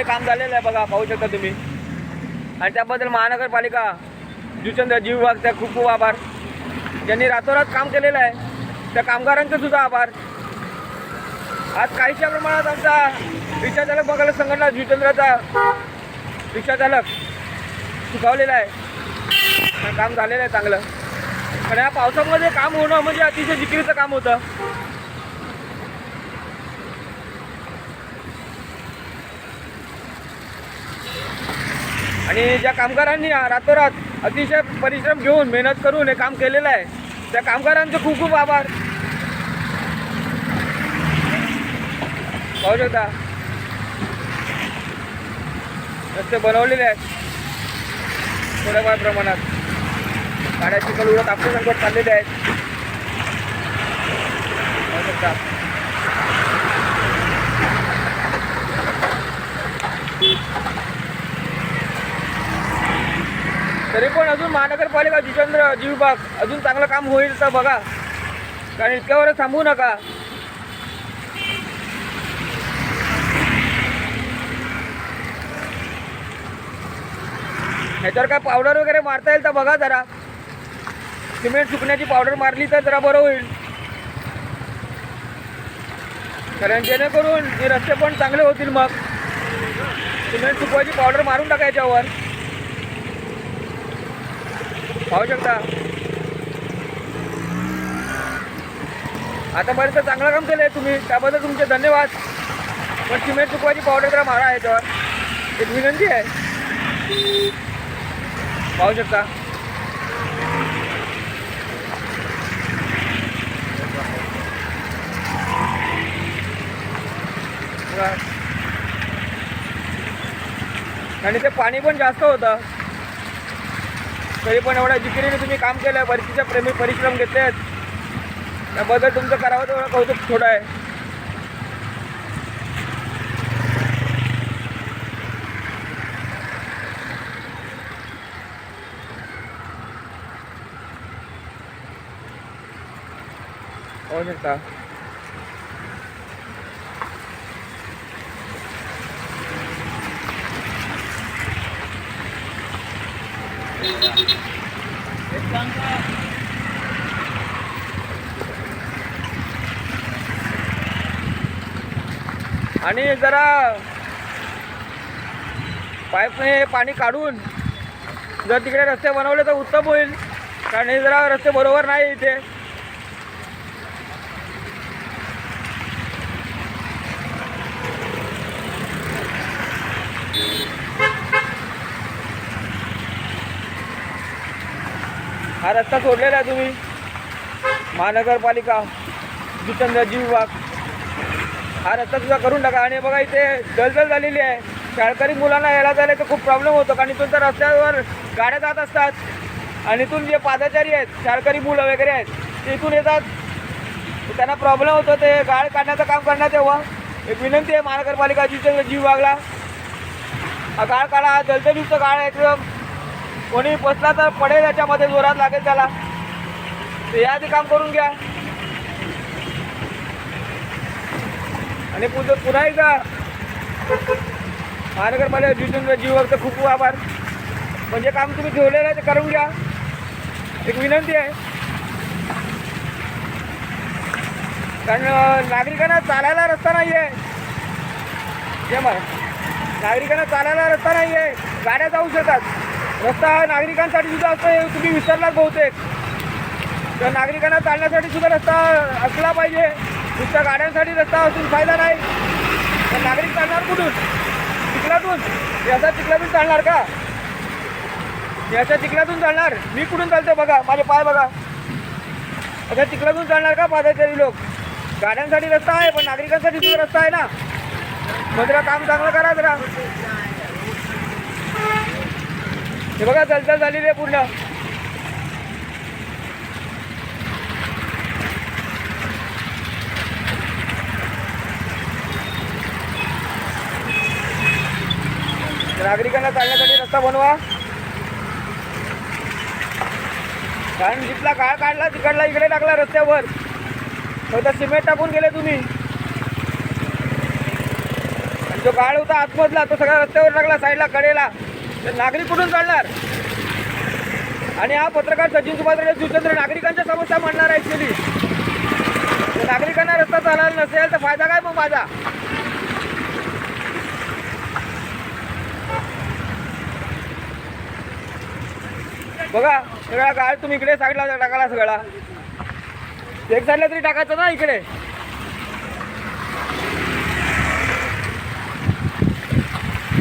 हे काम झालेलं आहे बघा पाहू शकता तुम्ही. आणि त्याबद्दल महानगरपालिका जुचंद्र जीव विभाग त्या खूप खूप आभार. ज्यांनी रातोरात काम केलेलं आहे. त्या कामगारांचे सुद्धा आभार. आज काहीशा प्रमाणात आमचा रिक्षाचालक बघायला संघटना जुचंद्राचा रिक्षाचालक सुखावलेला आहे. काम झालेलं आहे चांगलं. पण या पावसामध्ये काम होणं म्हणजे अतिशय जिकिरीचं काम होतं. आणि ज्या कामगारांनी रातोरात अतिशय परिश्रम घेऊन मेहनत करून हे काम केलेलं आहे त्या कामगारांचे खूप खूप आभार. पाहू शकता. रस्ते बनवलेले आहेत. थोड्याफार प्रमाणात. पाण्याची कल उडत आपले संकट चाललेले आहेत. पाहू शकता. अजून महानगरपालिका जितेंद्र जी विभाग अजून चांगलं काम होईल तर बघा. कारण इतक्यावर थांबू नका. ह्याच्यावर काय पावडर वगैरे मारता येईल तर बघा जरा. सिमेंट सुकण्याची पावडर मारली तर जरा बरं होईल. कारण जेणेकरून हे रस्ते पण चांगले होतील मग. सिमेंट सुकवायची पावडर मारून टाका याच्यावर. पाहू शकता. आतापर्यंत चांगलं काम केलं आहे तुम्ही. त्याबद्दल तुमचे धन्यवाद. पण सिमेंट चुकवायची पावडर जरा मारा याच्यावर एक विनंती आहे. पाहू शकता. आणि ते पाणी पण जास्त होतं. तरी पण एवढ्या जिकिरीने तुम्ही काम केलं बरीचशा प्रेमी परिश्रम घेतले आहेत त्याबद्दल तुमचं करावं तेवढं कौतुक थोडं आहे. पाहू शकता. आणि जरा पाईपने पाणी काढून जर तिकडे रस्ते बनवले तर उत्तम होईल. कारण हे जरा रस्ते बरोबर नाही इथे. हा रस्ता सोडलेला आहे तुम्ही. महानगरपालिका जितेंद्रजी विभाग. हा रस्ता सुद्धा करून टाका. आणि बघा इथे दलदल झालेली आहे. शाळकरी मुलांना यायला जायला तर खूप प्रॉब्लेम होतो. कारण इथून तर रस्त्यावर गाड्या जात असतात. आणि इथून जे पादचारी आहेत शाळकरी मुलं वगैरे आहेत ते इथून येतात. त्यांना प्रॉब्लेम होतो. ते गाळ काढण्याचं काम करण्यात यावं एक विनंती आहे महानगरपालिका जितेंद्रजी विभागला. हा गाळ काढा. दलदलयुक्त दलदलीचं गाळ आहे. एकदम कोणी बसला तर पडेल याच्यामध्ये जोरात लागेल त्याला. या आधी काम करून घ्या. आणि पुढं पुन्हा एकदा. महानगरपालिका जितेंद्र जीवाचं खूप खूप आभार. म्हणजे काम तुम्ही ठेवलेलं आहे ते करून घ्या. एक विनंती आहे. कारण नागरिकांना चालायला रस्ता नाही आहे नागरिकांना चालायला रस्ता नाही आहे गाड्या जाऊ शकतात रस्ता हा नागरिकांसाठी सुद्धा असतो हे तुम्ही विसरलात बहुतेक. तर नागरिकांना चालण्यासाठी सुद्धा रस्ता असला पाहिजे. नुसत्या गाड्यांसाठी रस्ता असून फायदा नाही. तर नागरिक चालणार कुठून? चिखलातून? याचा चिखलातून चालणार का? याच्या चिखलातून चालणार. मी कुठून चालतो बघा. माझे पाय बघा. आता चिखलातून चालणार का पादचारी लोक? गाड्यांसाठी रस्ता आहे पण नागरिकांसाठी सुद्धा रस्ता आहे ना? मग जरा काम चांगलं करा जरा. हे बघा चलचल झालेली आहे पूर्ण. नागरिकांना चालण्यासाठी रस्ता बनवा. कारण जिथला काळ काढला तिकडला इकडे टाकला रस्त्यावर. तर सिमेंट टाकून गेले तुम्ही. जो गाळ होता आतमधला तो सगळा रस्त्यावर लागला साईडला कडेला. तर नागरिक कुठून चालणार? आणि हा पत्रकार सचिन सुभाषराव शिवचंद्र नागरिकांच्या समस्या मांडणार आहे ॲक्च्युली नागरिकांना रस्ता चालायला नसेल तर फायदा काय मग माझा? बघा सगळा गाळ तुम्ही इकडे साईडला टाकाला सगळा एक साईडला तरी टाकायचं ना इकडे?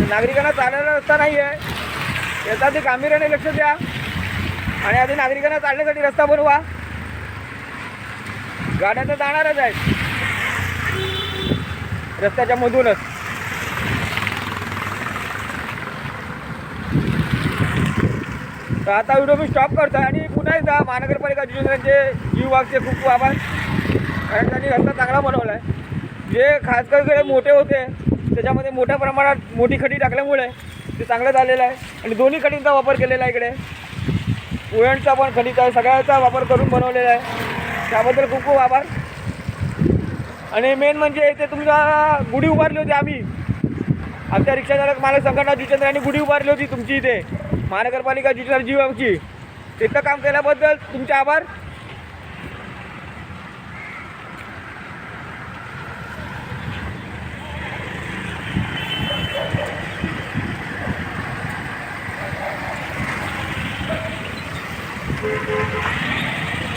नागरिकांना चालायला रस्ता नाही आहे याचा ते गांभीर्याने लक्ष द्या. आणि आधी नागरिकांना चालण्यासाठी रस्ता बनवा. गाड्या तर जाणारच आहेत. रस्त्याच्या मधूनच. तर आता व्हिडिओ मी स्टॉप करतो आणि पुन्हा एकदा महानगरपालिका जिल्ह्यांचे जीव वागचे खूप खूप आभार. कारण त्यांनी रस्ता चांगला बनवला आहे जे खासकर मोठे होते त्याच्यामध्ये मोठ्या प्रमाणात मोठी खडी टाकल्यामुळे ते चांगलं झालेलं आहे. आणि दोन्ही खडींचा वापर केलेला आहे इकडे. उळणचा पण खडीचा आहे. सगळ्याचा वापर करून बनवलेला आहे. त्याबद्दल खूप खूप आभार. आणि मेन म्हणजे इथे तुमचा गुढी उभारली होती आम्ही. आमच्या रिक्षाचालक मालक संघटना जुचंद्र यांनी गुढी उभारली होती तुमची इथे. महानगरपालिका जुचंद्र जीवाची तिथं काम केल्याबद्दल तुमचे आभार.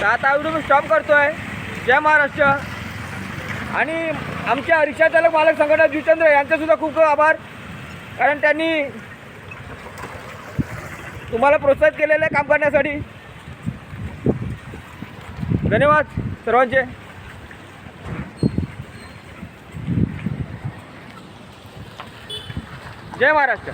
तर आता व्हिडिओ मी स्टॉप करतोय. जय महाराष्ट्र. आणि आमच्या रिक्षाचालक मालक संघटना जितेंद्र यांचेसुद्धा खूप खूप आभार. कारण त्यांनी तुम्हाला प्रोत्साहित केलेलं आहे काम करण्यासाठी. धन्यवाद सर्वांचे. जय महाराष्ट्र.